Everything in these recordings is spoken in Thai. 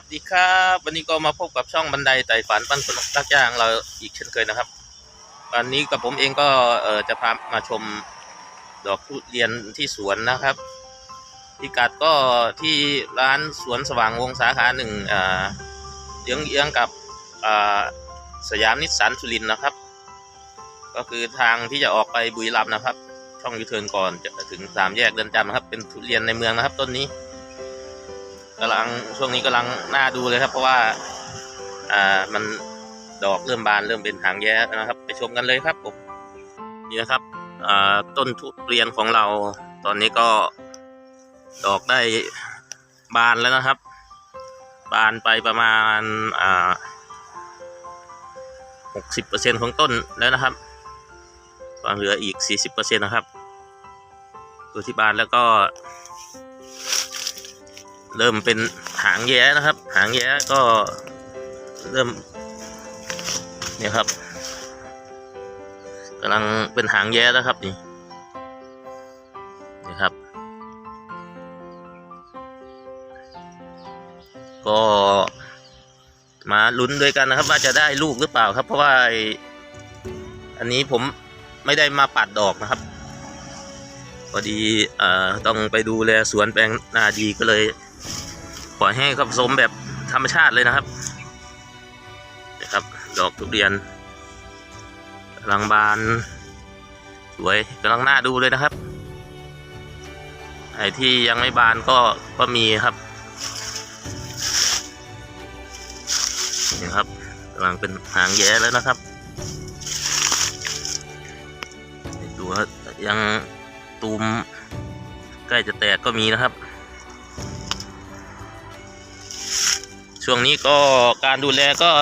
วัสดีครับ วันนี้ก็มาพบกับช่องบันไดไต่ฝันปั้นคนรักย่างเราอีกเช่นเคยนะครับ วันนี้กับผมเองก็เออจะพามาชมดอกทุเรียนที่สวนนะครับพิกัดก็ที่ร้านสวนสว่างวงสาขาหนึ่งอ่าเยื้องเยื้องๆกับอ่าสยามนิสสันสุรินนะครับ ก็คือทางที่จะออกไปบุรีรัมย์นะครับ ช่องยูเทิร์นก่อนจะถึงสามแยกเดินจำนะครับ เป็นทุเรียนในเมืองนะครับต้นนี้ กำลังช่วงนี้กำลังน่าดูเลยครับ เพราะว่า อ่ามันดอกเริ่มบานเริ่มเป็นหางแย้นะครับ ไปชมกันเลยครับผมนี่นะครับ อ่าต้นทุเรียนของเรา ตอนนี้ก็ดอกได้บานแล้วนะครับ บานไปประมาณอ่าหกสิบเปอร์เซ็นของต้นแล้วนะครับก็เหลืออีกสี่สิบเปอร์เซ็นนะครับ ตัวที่บานแล้วก็ เริ่มเป็นหางแย้นะครับ หางแย้ก็เริ่มเนี่ยครับกำลังเป็นหางแย้แล้วครับนี่นี่ครับ ก็มาลุ้นด้วยกันนะครับ ว่าจะได้ลูกหรือเปล่าครับ เพราะว่าอ้อันนี้ผมไม่ได้มาปัดดอกนะครับพอดีเอ่อต้องไปดูแลสวนแปลงนาดีก็เลย ปล่อยให้เขาผสมแบบธรรมชาติเลยนะครับนะครับ ดอกทุเรียนกำลังบาน สวยกำลังน่าดูเลยนะครับไอ้ที่ยังไม่บานก็ก็มีครับนี่ครับกำลังเป็นหางแย้แล้วนะครับดูว่ายังตูมใกล้จะแตกก็มีนะครับ ช่วงนี้ก็การดูแลก็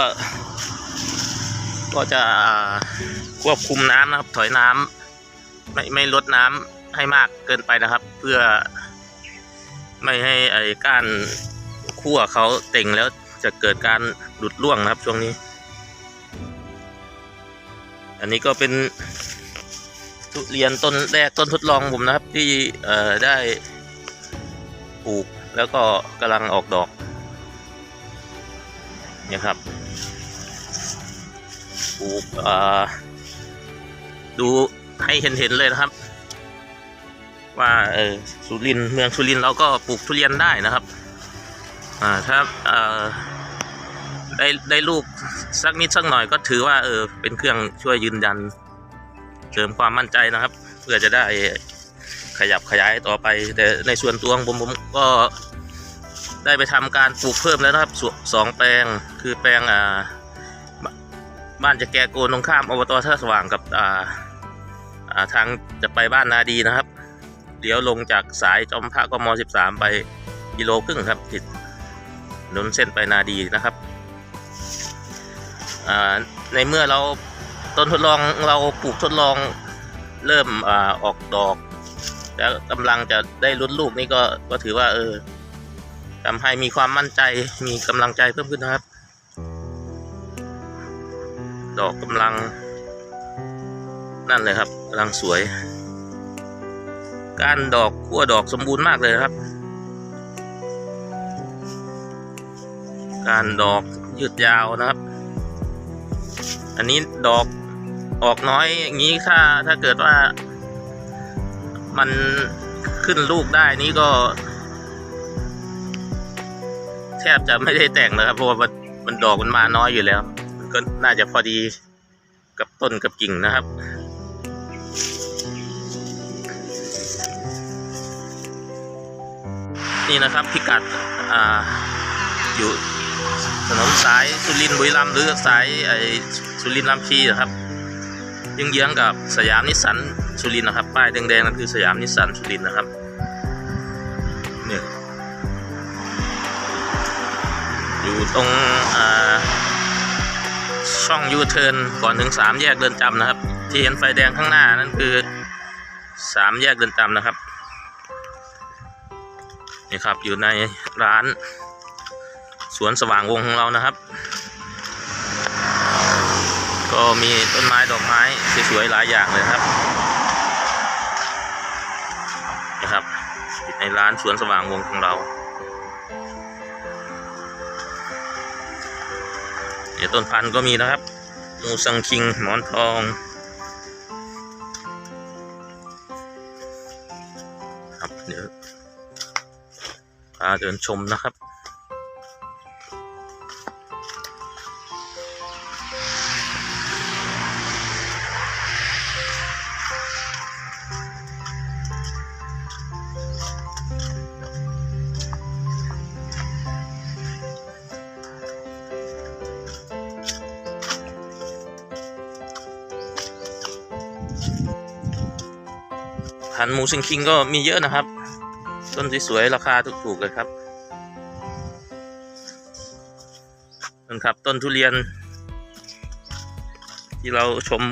ก็จะควบคุมน้ำนะครับ ถอยน้ำไม่ไม่ลดน้ำให้มากเกินไปนะครับ เพื่อไม่ให้ไอ้ก้านคั่วเขาเต่งแล้วจะเกิดการหลุดร่วงนะครับช่วงนี้ อันนี้ก็เป็นทุเรียนต้นแรกต้นทดลองผมนะครับที่ได้ปลูกแล้วก็กำลังออกดอก นี่ยครับปลูกดูให้เห็นๆเลยนะครับ ว่าเออสุรินเมืองสุรินเราก็ปลูกทุเรียนได้นะครับอ่าถ้าเออได้ได้ลูกสักนิดสักหน่อยก็ถือว่าเออเป็นเครื่องช่วยยืนยันเสริมความมั่นใจนะครับ เพื่อจะได้ขยับขยายต่อไป แต่ในส่วนตัวของผมผมก็ ได้ไปทำการปลูกเพิ่มแล้วนะครับสวสองแปลงคือแปลงอ่าบ้านจะแกโกนตรงข้ามอบตท่าสว่างกับอ่าอ่าทางจะไปบ้านนาดีนะครับเดี๋ยวลงจากสายจอมพระกม 13 ไปกิโลครึ่งครับ ติดนนเส้นไปนาดีนะครับอ่าในเมื่อเราต้นทดลองเราปลูกทดลองเริ่มอาออกดอก แล้วกำลังจะได้ลุ้นลูกนี่ก็ก็ถือว่าเออ ทำให้มีความมั่นใจมีกำลังใจเพิ่มขึ้นนะครับ ดอกกำลัง นั่นเลยครับกำลังสวย การดอกขั้วดอกสมบูรณ์มากเลยครับ การดอกยืดยาวนะครับ อันนี้ดอกออกน้อยอย่างนี้ถ้าถ้าเกิดว่ามันขึ้นลูกได้นี่ก็ บจะไม่ได้แต่งนะครับ เพราะว่ามันดอกมันมาน้อยอยู่แล้ว ก็น่าจะพอดีกับต้นกับกิ่งนะครับนี่นะครับพิกัดออยู่ถนนสายสุรินทร์บุรีรัมย์หรือสายไอสุรินทร์ลำชีนะครับยิงเยื้องกับสยามนิสสันสุรินทร์นะครับป้ายแดงๆนั่นคือสยามนิสสันสุรินทร์นะครับ ตรงช่องยูเทิร์นก่อนถึงสามแยกเดินจำนะครับ ที่เห็นไฟแดงข้างหน้านั่นคือสามแยกเดินจำนะครับนี่ครับอยู่ในร้านสวนสว่างวงของเรานะครับ ก็มีต้นไม้ดอกไม้สวยๆหลายอย่างเลยครับนะครับอยู่ในร้านสวนสว่างวงของเรา เดี๋ยวต้นพันธุ์ก็มีนะครับมูสังคิงหมอนทองครับเดี๋ยวพาเดินชมนะครับ พันธุ์มูซิงคิงก็มีเยอะนะครับ ต้นสวยๆราคาถูกๆเลยครับนั่นครับต้นทุเรียน ที่เราชม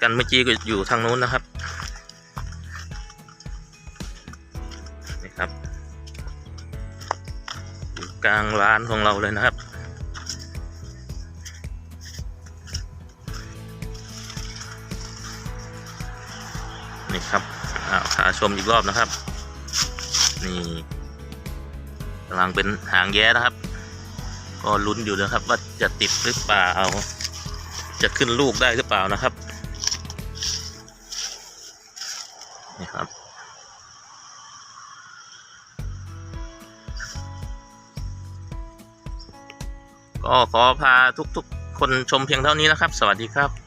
กันเมื่อกี้ก็อยู่ทางนู้นนะครับนี่ครับกลางร้านของเราเลยนะครับ นี่ครับอ่าพาชมอีกรอบนะครับ นี่กำลังเป็นหางแย้นะครับ ก็ลุ้นอยู่นะครับ ว่าจะติดหรือเปล่าจะขึ้นลูกได้หรือเปล่านะครับนี่ครับก็ขอพาทุกๆ คนชมเพียงเท่านี้นะครับ สวัสดีครับ